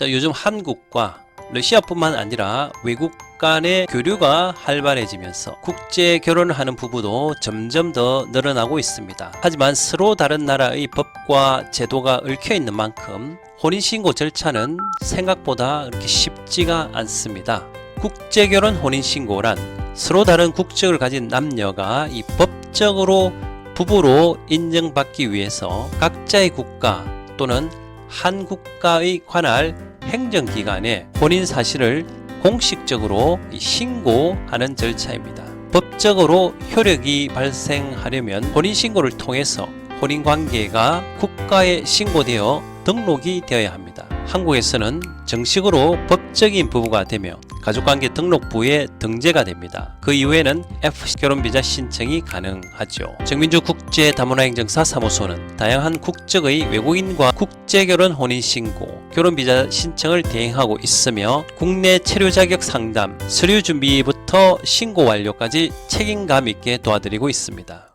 자, 요즘 한국과 러시아뿐만 아니라 외국 간의 교류가 활발해지면서 국제 결혼을 하는 부부도 점점 더 늘어나고 있습니다. 하지만 서로 다른 나라의 법과 제도가 얽혀 있는 만큼 혼인신고 절차는 생각보다 그렇게 쉽지가 않습니다. 국제결혼 혼인신고란 서로 다른 국적을 가진 남녀가 이 법적으로 부부로 인정받기 위해서 각자의 국가 또는 한 국가의 관할 행정기관에 본인 사실을 공식적으로 신고하는 절차입니다. 법적으로 효력이 발생하려면 혼인신고를 통해서 혼인 관계가 국가에 신고되어 등록이 되어야 합니다. 한국에서는 정식으로 법적인 부부가 되며 가족관계 등록부에 등재가 됩니다. 그 이후에는 F 결혼비자 신청이 가능하죠. 정민주 국제다문화행정사 사무소는 다양한 국적의 외국인과 국제결혼 혼인신고, 결혼비자 신청을 대행하고 있으며 국내 체류 자격 상담, 서류 준비부터 신고 완료까지 책임감 있게 도와드리고 있습니다.